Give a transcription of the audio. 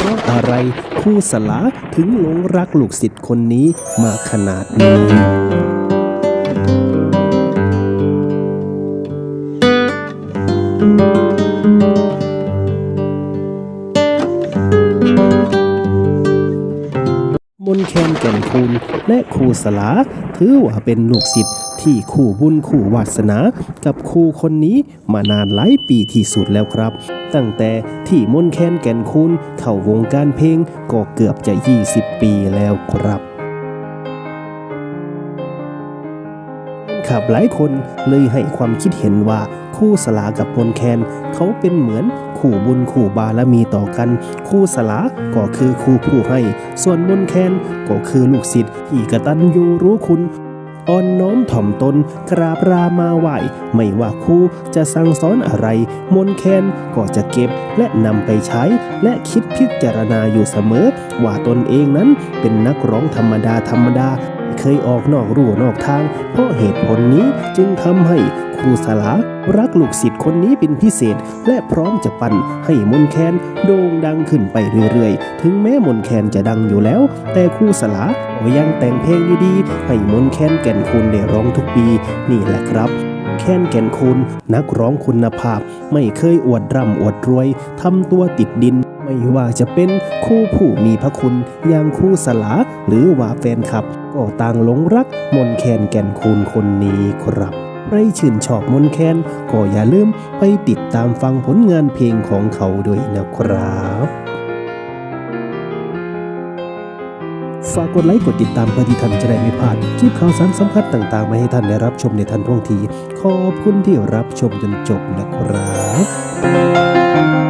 เพราะอะไรคู่สลาถึงหลงรักลูกศิษย์คนนี้มาขนาดนี้ นแคนแก่นคูณและครูสลา ถือว่าเป็นลูกศิษย์ที่คู่บุญคู่วาสนา กับครูคนนี้มานานหลายปีที่สุดแล้วครับ ตั้งแต่ที่มนแคนแก่นคูณเข้าวงการเพลงก็เกือบจะ 20 ปีแล้วครับขับหลายคนเลยให้ความคิดเห็นว่าคู่สลากับมนแคนเขาเป็นเหมือน คู่บุญคู่บารมีต่อกัน คู่สลาก็คือคู่ผู้ให้ ส่วนมนแคนก็คือลูกศิษย์ที่กระตัญญูรู้คุณอ่อนน้อมถ่อมตนกราบรามาไหวไม่ว่าครูจะสั่งสอนอะไร มนแคนก็จะเก็บและนำไปใช้ และคิดพิจารณาอยู่เสมอ ว่าตนเองนั้นเป็นนักร้องธรรมดาธรรมดา เคยออกนอกรู่นอกทาง เพราะเหตุผลนี้จึงทำให้ครูสลา รักลูกศิษย์คนนี้เป็นพิเศษ และพร้อมจะปั่นให้มนแคนโด่งดังขึ้นไปเรื่อยๆ ถึงแม้มนแคนจะดังอยู่แล้ว แต่ครูสลาก็ยังแต่งเพลงดีๆให้มนแคนแก่นคูณได้ร้องทุกปี นี่แหละครับแคนแก่นคูณนักร้องคุณภาพ ไม่เคยอวดร่ำอวดรวยทำตัวติดดิน ไม่ว่าจะเป็นคู่ผู้มีพระคุณอย่างคู่สลาหรือว่าแฟนคลับ ก็ต่างหลงรักมนแคนแก่นคูณคนนี้ครับ ใครชื่นชอบมนแคนก็อย่าลืมไปติดตามฟังผลงานเพลงของเขาด้วยนะครับฝากกดไลค์กดติดตามเพื่อที่ท่านจะได้ไม่พลาดคลิปข่าวสารสำคัญต่างๆ มาให้ท่านได้รับชมในทันท่วงที ขอบคุณที่รับชมจนจบนะครับ